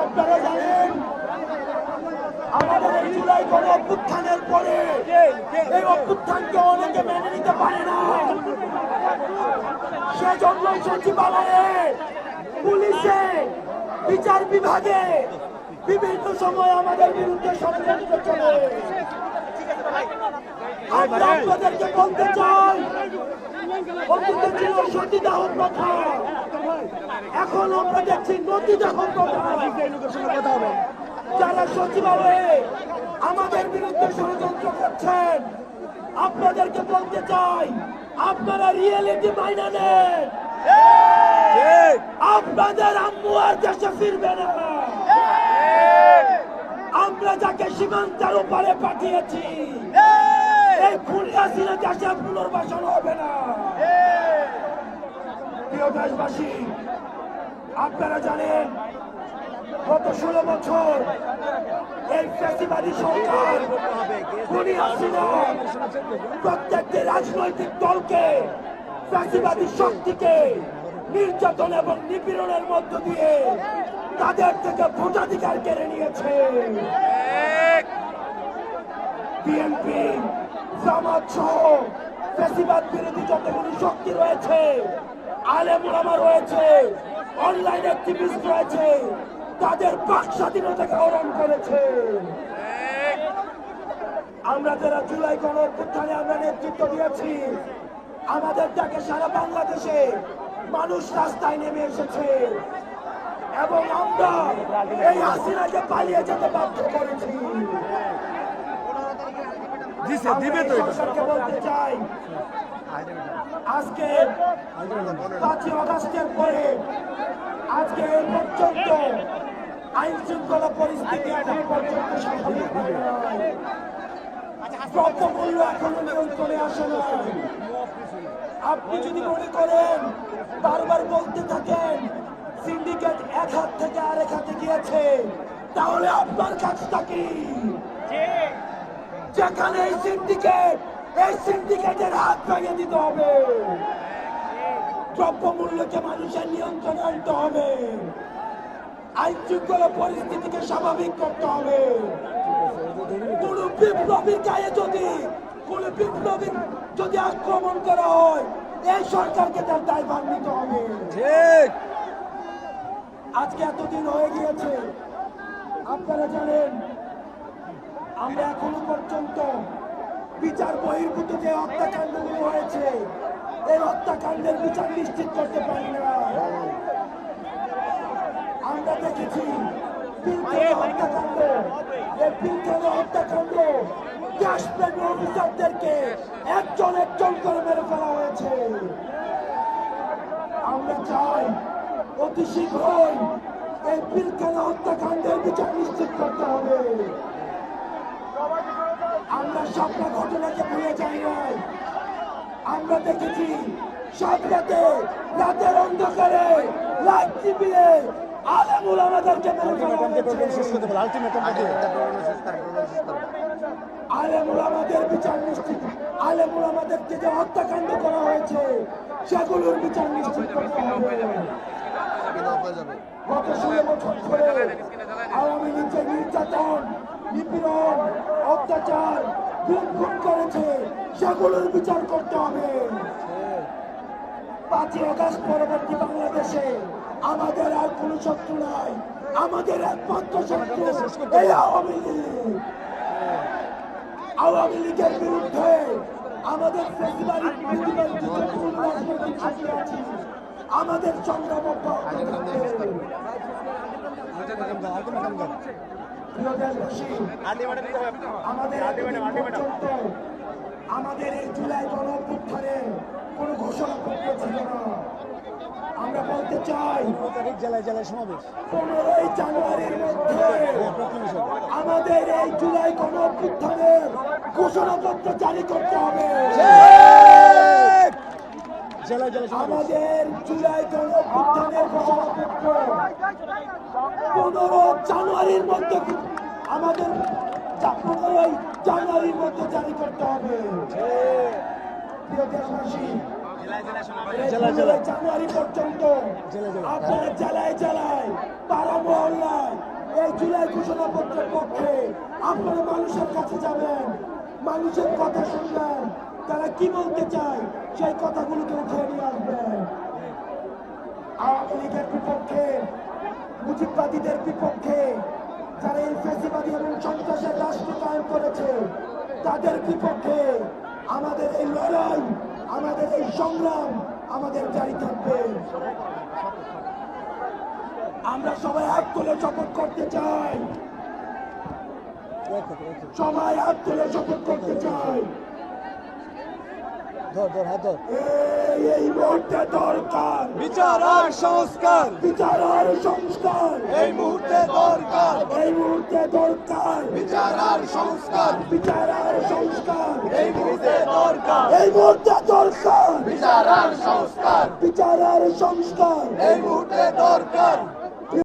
আপনারা জানেন, আমাদের এই জুলাই গণ অভ্যুত্থানের পরে এই অভ্যুত্থানকে অনেকে মেনে নিতে পারে না। সেজন্য সচিবালয়ে, পুলিশে, বিচার বিভাগে বিভিন্ন সময় আমাদের বিরুদ্ধে ষড়যন্ত্র চলে। আমরা আপনাদেরকে বলতে চাই অতীতে ছিল সতীদাহ প্রথা। এখন আমরা দেখছি নদীদাহ প্রথা যারা সচিবালয়ে আমাদের বিরুদ্ধে ষড়যন্ত্র করছেন আপনাদেরকে বলতে চাই আপনারা রিয়েলিটি মাইনা নেন। আপনাদের আম্মু আর দেশে ফিরবে না। আমরা যাকে সীমান্তের উপরে পাঠিয়েছি এই খুনিয়া সিনে দেশে পুনর্বাসন হবে না। দেশবাসী, আপনারা জানেন গত ষোলো বছর এই ফ্যাসিবাদী সরকার প্রত্যেকটি রাজনৈতিক দলকে ফ্যাসিবাদী শক্তিকে নির্যাতন এবং নিপীড়নের মধ্য দিয়ে তাদের থেকে ভোটাধিকার কেড়ে নিয়েছে। বিএনপি, জামাত সহ ফ্যাসিবাদ বিরোধী যতগুলি শক্তি রয়েছে আলেম ওলামা রয়েছে অনলাইন অ্যাক্টিভিস্ট রয়েছে তাদের বাক স্বাধীনতাকে হরণ করেছে। আমরা যারা জুলাই গণ অভ্যুত্থানে আমরা নেতৃত্ব দিয়েছি আমাদের ডাকে সারা বাংলাদেশে মানুষ রাস্তায় নেমে এসেছে। এবং আমরা এই হাসিনাকে পালিয়ে যেতে বাধ্য করেছি। দিবে তো সরকারকে বলতে চাই আজকে পাঁচই অগাস্টের পরে আজকে এই পর্যন্ত আইন শৃঙ্খলা পরিস্থিতি এখন পর্যন্ত স্বাভাবিক। দ্রব্যমূল্য এখনও নিয়ন্ত্রণে আসে না আপনি যদি মনে করেন বারবার বলতে থাকেন সিন্ডিকেট এক হাত থেকে আরেক হাতে গিয়েছে তাহলে আপনার কাজটা কি? যেখানে এই সিন্ডিকেট এই সিন্ডিকেটের হাত ভেঙে দিতে হবে। দ্রব্যমূল্যকে মানুষের নিয়ন্ত্রণে আনতে হবে। আইন শৃঙ্খলা পরিস্থিতিকে স্বাভাবিক করতে হবে। কোন বিপ্লবীর গায়ে যদি কোন বিপ্লবীর যদি আক্রমণ করা হয় এই সরকারকে তার দায়ভার নিতে হবে। ঠিক। আজকে এতদিন হয়ে গিয়েছে। আপনারা জানেন আমরা এখনও পর্যন্ত বিচার বহির্ভূত যে হত্যাকাণ্ডগুলো হয়েছে, এই হত্যাকাণ্ডের বিচার নিশ্চিত করতে পারি না। আমরা দেখেছি হত্যাকাণ্ড। করে হয়েছে। আমরা চাই অতি হত্যাকাণ্ডের বিচার নিশ্চিত করতে হবে। আমরা সবটা ঘটনাকে ভুলে যাই নাই। আমরা দেখেছি সব রাতে রাতের অন্ধকারে লাইট আলেমুল আমাদেরকে। আলেমুল আমাদের বিচার নিশ্চিত। আলেমুল আমাদেরকে যে হত্যাকাণ্ড করা হয়েছে সেগুলোর বিচার নিশ্চিত করতে হবে। গত ষোলো বছর ধরে আওয়ামী লীগ নির্যাতন নিপীড়ন অত্যাচার খুন করেছে, সেগুলোর বিচার করতে হবে। পাঁচই আগস্ট পরবর্তী বাংলাদেশে আমাদের আর কোনো শত্রু নাই, আমাদের একমাত্র শত্রু আওয়ামী লীগ। আওয়ামী লীগের বিরুদ্ধে আমাদের আমাদের সংগ্রাম। প্রিয় দেশবাসী, আমাদের পর্যন্ত আমাদের এই জুলাই গণ অভ্যুত্থানে কোনো ঘোষণাপত্র ছিল না। আমরা বলতে চাই তারিখ জেলায় জেলায় সমাবেশ। পনেরোই জানুয়ারির মধ্যে আমাদের এই জুলাই গণ অভ্যুত্থানের ঘোষণাপত্র জারি করতে হবে। আমাদের জুলাই গণ অভ্যুত্থানের ঘোষণাপত্র পনেরো জানুয়ারির মধ্যে আমাদের পনেরোই জানুয়ারির মধ্যে জারি করতে হবে। জানুয়ারি পর্যন্ত। আপনারা জেলায় জেলায় পাড়া মহল্লায় এই জুলাই ঘোষণাপত্রের পক্ষে আপনারা মানুষের কাছে যাবেন মানুষের কথা শুনবেন তারা কি বলতে চায়? সেই কথাগুলোকে উঠে নিয়ে আসবেন আওয়ামী লীগের বিপক্ষে, মুজিববাদীদের বিপক্ষে, যারা এই ফেসিবাদী এবং সন্ত্রাসের রাষ্ট্র কায়েম করেছে, তাদের বিপক্ষে আমাদের এই লড়াই, আমাদের এই সংগ্রাম আমাদের জারি থাকবে। আমরা সবাই হাত তুলে শপথ করতে চাই। সবাই হাত তুলে শপথ করতে চাই। ধর ধর হাত ধর। এই এই মুহূর্তে দরকার। বিচার আর সংস্কার। বিচার আর সংস্কার। এই মুহূর্তে দরকার। এই মুহূর্তে দরকার। বিচার আর সংস্কার। বিচার আর সংস্কার। এই মুহূর্তে দরকার। এই মুহূর্তে দরকার। বিচার আর সংস্কার। বিচার আর সংস্কার। এই মুহূর্তে দরকার।